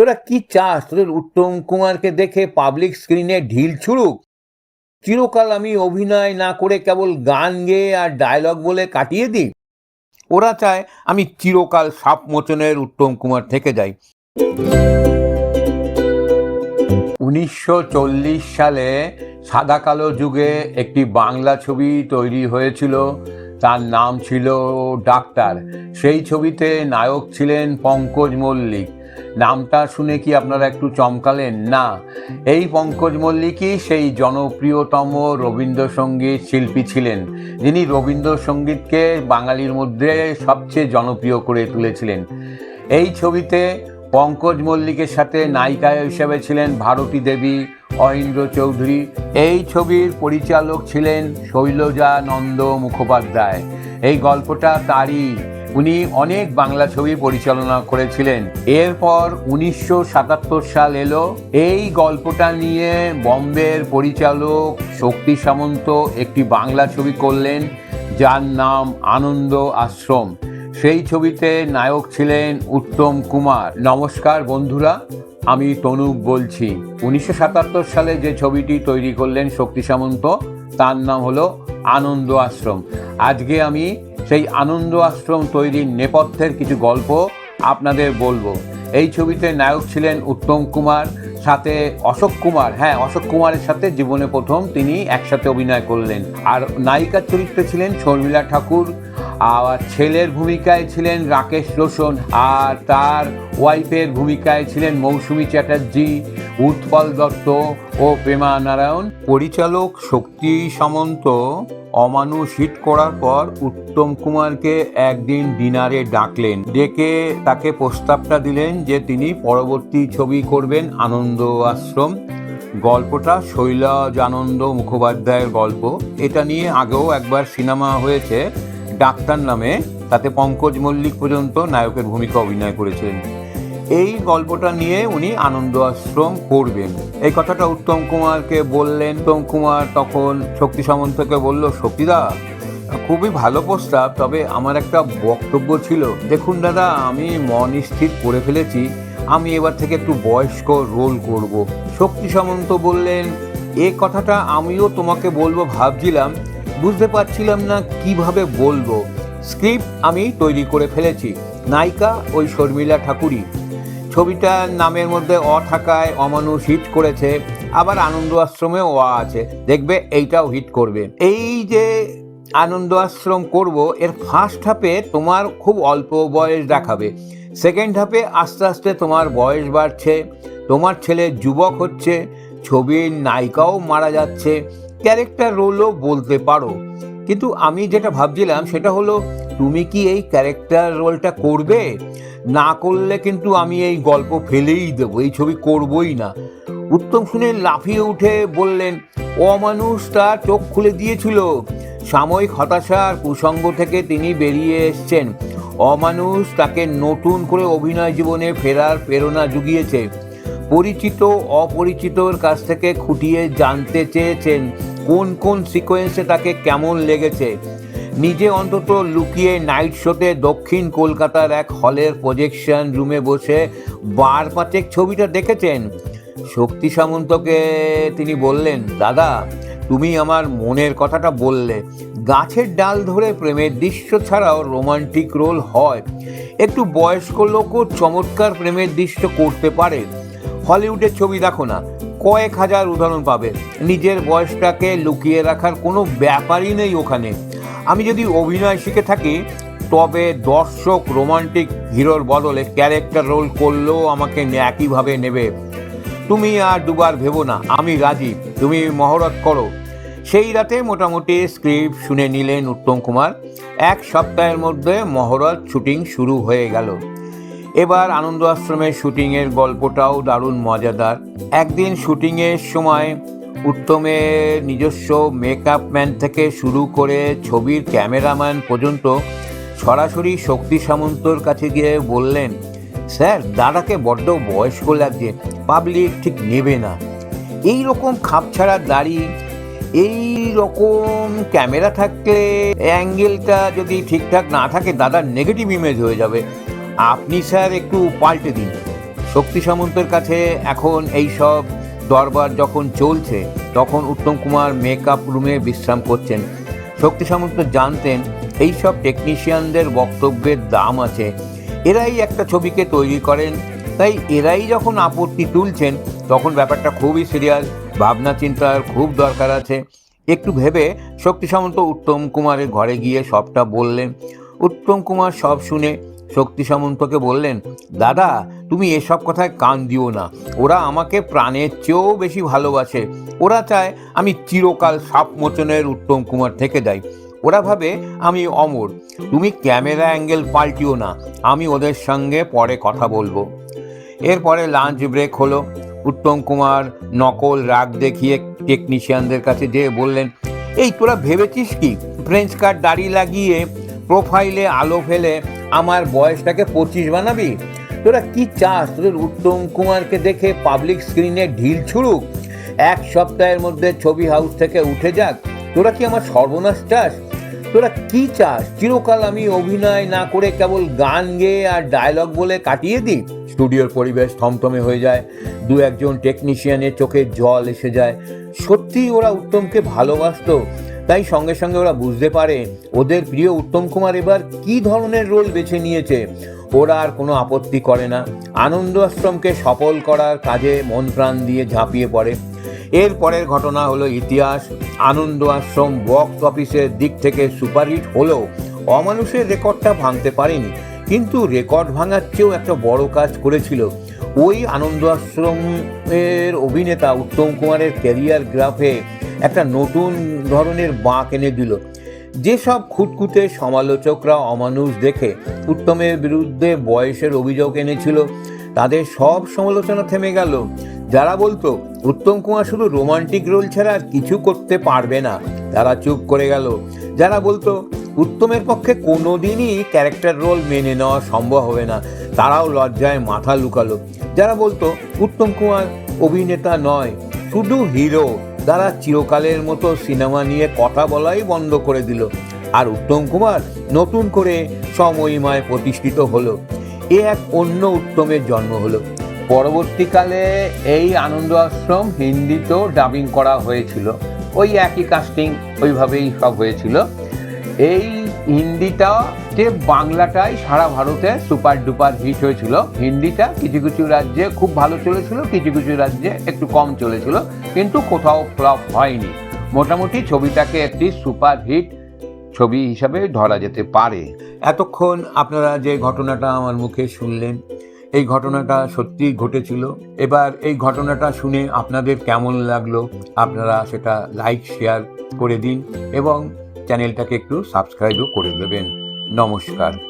তোরা কি চাস? তোদের উত্তম কুমারকে দেখে পাবলিক স্ক্রিনে ঢিল ছুড়ুক? চিরকাল আমি অভিনয় না করে কেবল গান গেয়ে আর ডায়লগ বলে কাটিয়ে দিই। ওরা চায় আমি চিরকাল সাপ মোচনের উত্তম কুমার থেকে যাই। উনিশশো চল্লিশ সালে সাদা কালো যুগে একটি বাংলা ছবি তৈরি হয়েছিল। তার নাম ছিল ডাক্তার। সেই ছবিতে নায়ক ছিলেন পঙ্কজ মল্লিক। নামটা শুনে কি আপনারা একটু চমকালেন? না। এই পঙ্কজ মল্লিকই সেই জনপ্রিয়তম রবীন্দ্রসঙ্গীত শিল্পী ছিলেন। যিনি রবীন্দ্রসঙ্গীতকে বাঙালির মধ্যে সবচেয়ে জনপ্রিয় করে তুলেছিলেন। এই ছবিতে পঙ্কজ মল্লিকের সাথে নায়িকা হিসেবে ছিলেন ভারতী দেবী অহিন্দ্র চৌধুরী। এই ছবির পরিচালক ছিলেন শৈলজা নন্দ মুখোপাধ্যায়। এই গল্পটা তারই উনি অনেক বাংলা ছবি পরিচালনা করেছিলেন। এরপর উনিশশো সাতাত্তর সাল এলো। এই গল্পটা নিয়ে বম্বের পরিচালক শক্তি সামন্ত একটি বাংলা ছবি করলেন, যার নাম আনন্দ আশ্রম। সেই ছবিতে নায়ক ছিলেন উত্তম কুমার। নমস্কার বন্ধুরা, আমি তনুক বলছি। উনিশশো সাতাত্তর সালে যে ছবিটি তৈরি করলেন শক্তি সামন্ত, তার নাম হলো আনন্দ আশ্রম। আজকে আমি সেই আনন্দ আশ্রম তৈরির নেপথ্যের কিছু গল্প আপনাদের বলব। এই ছবিতে নায়ক ছিলেন উত্তম কুমার, সাথে অশোক কুমার। হ্যাঁ অশোক কুমারের সাথে জীবনে প্রথম তিনি একসাথে অভিনয় করলেন। আর নায়িকার চরিত্রে ছিলেন শর্মিলা ঠাকুর, আর ছেলের ভূমিকায় ছিলেন রাকেশ রোশন, আর তার ওয়াইফের ভূমিকায় ছিলেন মৌসুমী চ্যাটার্জি, উৎপল দত্ত ও প্রেমা নারায়ণ। পরিচালক শক্তি সামন্ত। অমানুষ হিট করার পর উত্তম কুমারকে একদিন ডিনারে ডাকলেন। ডেকে তাকে প্রস্তাবটা দিলেন যে তিনি পরবর্তী ছবি করবেন আনন্দ আশ্রম। গল্পটা শৈলজানন্দ মুখোপাধ্যায়ের গল্প। এটা নিয়ে আগেও একবার সিনেমা হয়েছে ডাক্তার নামে। তাতে পঙ্কজ মল্লিক পর্যন্ত নায়কের ভূমিকা অভিনয় করেছিলেন এই গল্পটা নিয়ে উনি আনন্দ আশ্রম করবেন। এই কথাটা উত্তম কুমারকে বললেন। উত্তম কুমার তখন শক্তি সামন্তকে বলল শক্তিদা খুবই ভালো প্রস্তাব, তবে আমার একটা বক্তব্য ছিল। দেখুন দাদা, আমি মন স্থির করে ফেলেছি। আমি এবার থেকে একটু বয়স্ক রোল করব। শক্তি সামন্ত বললেন, এ কথাটা আমিও তোমাকে বলব ভাবছিলাম। বুঝতে পারছিলাম না কীভাবে বলব। স্ক্রিপ্ট আমি তৈরি করে ফেলেছি। নায়িকা ওই শর্মিলা ঠাকুরই ছবিটার নামের মধ্যে অ থাকায় অমানুষ হিট করেছে, আবার আনন্দ আশ্রমেও অ আছে। দেখবে এইটাও হিট করবে। এই যে আনন্দ আশ্রম করব, এর ফার্স্ট হাফে তোমার খুব অল্প বয়স দেখাবে। সেকেন্ড হাফে আস্তে আস্তে তোমার বয়স বাড়ছে, তোমার ছেলে যুবক হচ্ছে, ছবির নায়িকাও মারা যাচ্ছে ক্যারেক্টার রোলও বলতে পারো। কিন্তু আমি যেটা ভাবছিলাম সেটা হলো তুমি কি এই ক্যারেক্টার রোলটা করবে? না করলে কিন্তু আমি এই গল্প ফেলেই দেবো, এই ছবি করবই না। উত্তম শুনে লাফিয়ে উঠে বললেন অমানুষ তার চোখ খুলে দিয়েছিল। সাময়িক হতাশা আর কুসঙ্গ থেকে তিনি বেরিয়ে এসছেন। অমানুষ তাকে নতুন করে অভিনয় জীবনে ফেরার প্রেরণা জুগিয়েছে। পরিচিত, অপরিচিতর কাছ থেকে খুঁটিয়ে জানতে চেয়েছেন, কোন কোন সিকোয়েন্সে তাকে কেমন লেগেছে। নিজে অন্তত লুকিয়ে নাইট শোতে দক্ষিণ কলকাতার এক হলের প্রজেকশন রুমে বসে বার পাঁচেক ছবিটা দেখেছেন। শক্তি সামন্তকে তিনি বললেন, দাদা, তুমি আমার মনের কথাটা বললে। গাছের ডাল ধরে প্রেমের দৃশ্য ছাড়াও রোমান্টিক রোল হয়। একটু বয়স্ক লোকও চমৎকার প্রেমের দৃশ্য করতে পারে। হলিউডের ছবি দেখো না, কয়েক হাজার উদাহরণ পাবে। নিজের বয়সটাকে লুকিয়ে রাখার কোনো ব্যাপারই নেই ওখানে। আমি যদি অভিনয় শিখে থাকি, তবে দর্শক রোমান্টিক হিরোর বদলে ক্যারেক্টার রোল করলেও আমাকে একইভাবে নেবে। তুমি আর দুবার ভেবো না, আমি রাজি। তুমি মহরত করো। সেই রাতে মোটামুটি স্ক্রিপ্ট শুনে নিলেন উত্তম কুমার। এক সপ্তাহের মধ্যে মহরত শুটিং শুরু হয়ে গেল। এবার আনন্দ আশ্রমের শুটিংয়ের গল্পটাও দারুণ মজাদার। একদিন শুটিংয়ের সময় উত্তমের নিজস্ব মেকআপ ম্যান থেকে শুরু করে ছবির ক্যামেরাম্যান পর্যন্ত সরাসরি শক্তি সামন্তর কাছে গিয়ে বললেন, স্যার, দাদাকে বড্ড বয়স্ক লাগছে পাবলিক ঠিক নেবে না। এই রকম খাপছাড়া দাড়ি, এই রকম ক্যামেরা থাকলে অ্যাঙ্গেলটা যদি ঠিকঠাক না থাকে, দাদার নেগেটিভ ইমেজ হয়ে যাবে। আপনি স্যার একটু পাল্টে দিন। শক্তি সামন্তর কাছে এখন এই সব দরবার যখন চলছে, তখন উত্তম কুমার মেকআপ রুমে বিশ্রাম করছেন। শক্তি সামন্ত জানতেন এই সব টেকনিশিয়ানদের বক্তব্যের দাম আছে। এরাই একটা ছবিকে তৈরি করেন। তাই এরাই যখন আপত্তি তুলছেন, তখন ব্যাপারটা খুবই সিরিয়াস ভাবনা চিন্তার খুব দরকার আছে। একটু ভেবে শক্তি সামন্ত উত্তম কুমারের ঘরে গিয়ে সবটা বললেন। উত্তম কুমার সব শুনে শক্তি সামন্তকে বললেন, দাদা তুমি এসব কথায় কান দিও না। ওরা আমাকে প্রাণের চেয়েও বেশি ভালোবাসে। ওরা চায় আমি চিরকাল সাপ মোচনের উত্তম কুমার থেকে যাই। ওরা ভাবে আমি অমর। তুমি ক্যামেরা অ্যাঙ্গেল পাল্টিও না। আমি ওদের সঙ্গে পরে কথা বলব। এরপরে লাঞ্চ ব্রেক হলো। উত্তম কুমার নকল রাগ দেখিয়ে টেকনিশিয়ানদের কাছে যেয়ে বললেন, এই তোরা ভেবেছিস কি? ফ্রেঞ্চ কার্ড দাড়ি লাগিয়ে প্রোফাইলে আলো ফেলে আমার বয়সটাকে পঁচিশ বানাবি? তোরা কি চাস? তোদের উত্তম কুমারকে দেখে পাবলিক স্ক্রিনে ঢিল ছুড়ুক? এক সপ্তাহের মধ্যে ছবি হাউস থেকে উঠে যাক। তোরা কি আমার সর্বনাশ চাস? তোরা কি চাস? চিরকাল আমি অভিনয় না করে কেবল গান গেয়ে আর ডায়লগ বলে কাটিয়ে দিই। স্টুডিওর পরিবেশ থমথমে হয়ে যায়। দু একজন টেকনিশিয়ানের চোখে জল এসে যায়। সত্যি ওরা উত্তমকে ভালোবাসতো। তাই সঙ্গে সঙ্গে ওরা বুঝতে পারে, ওদের প্রিয় উত্তম কুমার এবার কি ধরনের রোল বেছে নিয়েছে? ওরা আর কোনো আপত্তি করে না। আনন্দ আশ্রমকে সফল করার কাজে মন প্রাণ দিয়ে ঝাঁপিয়ে পড়ে। এর পরের ঘটনা হলো ইতিহাস। আনন্দ আশ্রম বক্স অফিসের দিক থেকে সুপারহিট হলেও অমানুষের রেকর্ডটা ভাঙতে পারেনি। কিন্তু রেকর্ড ভাঙার চেয়েও একটা বড় কাজ করেছিল। ওই আনন্দ আশ্রমের অভিনেতা উত্তম কুমারের ক্যারিয়ার গ্রাফে একটা নতুন ধরনের বাঁক এনে দিল। যেসব খুঁতখুঁতে সমালোচকরা অমানুষ দেখে উত্তমের বিরুদ্ধে বয়সের অভিযোগ এনেছিল, তাদের সব সমালোচনা থেমে গেল। যারা বলতো, উত্তম কুমার শুধু রোমান্টিক রোল ছাড়া আর কিছু করতে পারবে না। তারা চুপ করে গেল। যারা বলতো, উত্তমের পক্ষে কোনোদিনই ক্যারেক্টার রোল মেনে নেওয়া সম্ভব হবে না। তারাও লজ্জায় মাথা লুকালো। যারা বলতো, উত্তম কুমার অভিনেতা নয়, শুধু হিরো তারা চিরকালের মতো সিনেমা নিয়ে কথা বলাই বন্ধ করে দিল। আর উত্তম কুমার নতুন করে সময়মায় প্রতিষ্ঠিত হলো। এ এক অন্য উত্তমের জন্ম হলো। পরবর্তীকালে এই আনন্দ আশ্রম হিন্দিতেও ডাবিং করা হয়েছিল। ওই একই কাস্টিং ওইভাবেই সব হয়েছিল। এই হিন্দিটাতে বাংলাটাই সারা ভারতে সুপার ডুপার হিট হয়েছিল। হিন্দিটা কিছু কিছু রাজ্যে খুব ভালো চলেছিল, কিছু কিছু রাজ্যে একটু কম চলেছিল, কিন্তু কোথাও ফ্লপ হয়নি। মোটামুটি ছবিটাকে একটি সুপার হিট ছবি হিসাবে ধরা যেতে পারে। এতক্ষণ আপনারা যে ঘটনাটা আমার মুখে শুনলেন, এই ঘটনাটা সত্যিই ঘটেছিল। এবার এই ঘটনাটা শুনে আপনাদের কেমন লাগল, আপনারা সেটা লাইক শেয়ার করে দিন এবং চ্যানেলটাকে একটু সাবস্ক্রাইবও করে দেবেন। নমস্কার।